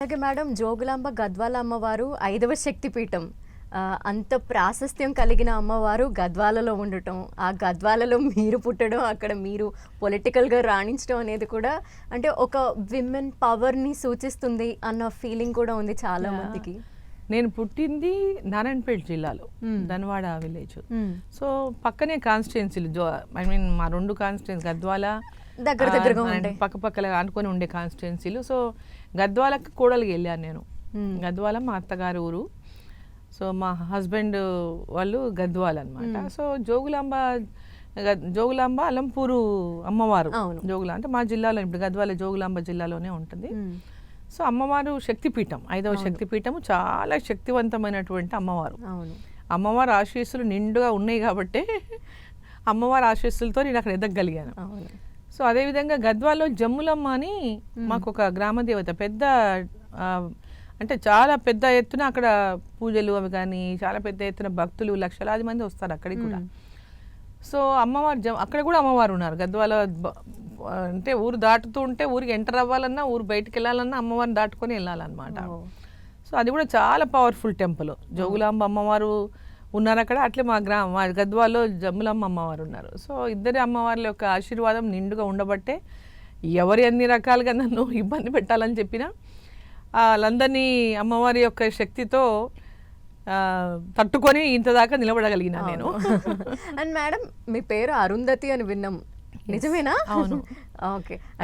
అలాగే మేడం జోగులాంబ గద్వాల అమ్మవారు ఐదవ శక్తిపీఠం అంత ప్రాశస్త్యం కలిగిన అమ్మవారు గద్వాలలో ఉండటం ఆ గద్వాలలో మీరు పుట్టడం అక్కడ మీరు పొలిటికల్గా రాణించడం అనేది కూడా అంటే ఒక విమెన్ పవర్ని సూచిస్తుంది అన్న ఫీలింగ్ కూడా ఉంది చాలా మందికి నేను పుట్టింది నారాయణపేట జిల్లాలో. ధనవాడ విలేజ్. సో పక్కనే కాన్స్టిట్యున్సీలు జో ఐ మీన్ మా రెండు కాన్స్టిట్యున్సీ గద్వాల దగ్గర దగ్గరగా ఉంటాయి. పక్క పక్కల అనుకొని ఉండే కాన్స్టిట్యున్సీలు సో గద్వాలకు కూడలికి వెళ్ళాను నేను. గద్వాల మా అత్తగారు ఊరు సో మా హస్బెండ్ వాళ్ళు గద్వాల అనమాట. సో జోగులాంబ జోగులాంబ అలంపూరు అమ్మవారు. జోగుల అంటే మా జిల్లాలో ఇప్పుడు గద్వాల జోగులాంబ జిల్లాలోనే ఉంటుంది. సో అమ్మవారు శక్తిపీఠం ఐదవ అవును. శక్తిపీఠము చాలా శక్తివంతమైనటువంటి అమ్మవారు అమ్మవారి ఆశీస్సులు నిండుగా ఉన్నాయి కాబట్టి అమ్మవారి ఆశీస్సులతో నేను అక్కడ ఎదగగలిగాను సో అదేవిధంగా గద్వాల్లో జమ్ములమ్మ అని మాకు ఒక గ్రామ దేవత పెద్ద అంటే చాలా పెద్ద ఎత్తున అక్కడ పూజలు అవి కానీ చాలా పెద్ద ఎత్తున భక్తులు లక్షలాది మంది వస్తారు అక్కడికి కూడా. సో అమ్మవారు జమ్ అక్కడ కూడా అమ్మవారు ఉన్నారు. గద్వాల అంటే ఊరు దాటుతూ ఉంటే ఊరికి ఎంటర్ అవ్వాలన్నా ఊరు బయటికి వెళ్ళాలన్నా అమ్మవారిని దాటుకొని వెళ్ళాలన్నమాట. సో అది కూడా చాలా పవర్ఫుల్ టెంపుల్ జోగులాంబ అమ్మవారు ఉన్నారు అక్కడ. అట్లే మా గ్రామ మా గద్వాలో జమ్ములమ్మ అమ్మవారు ఉన్నారు. సో ఇద్దరి అమ్మవార్ల యొక్క ఆశీర్వాదం నిండుగా ఉండబట్టే ఎవరు ఎన్ని రకాలుగా నన్ను ఇబ్బంది పెట్టాలని చెప్పినా వాళ్ళందరినీ అమ్మవారి యొక్క శక్తితో తట్టుకొని ఇంత దాకా నిలబడగలిగినా నేను. అండ్ మేడం మీ పేరు అరుంధతి అని విన్నాం. నిజమేనా? అవును. ఓకే.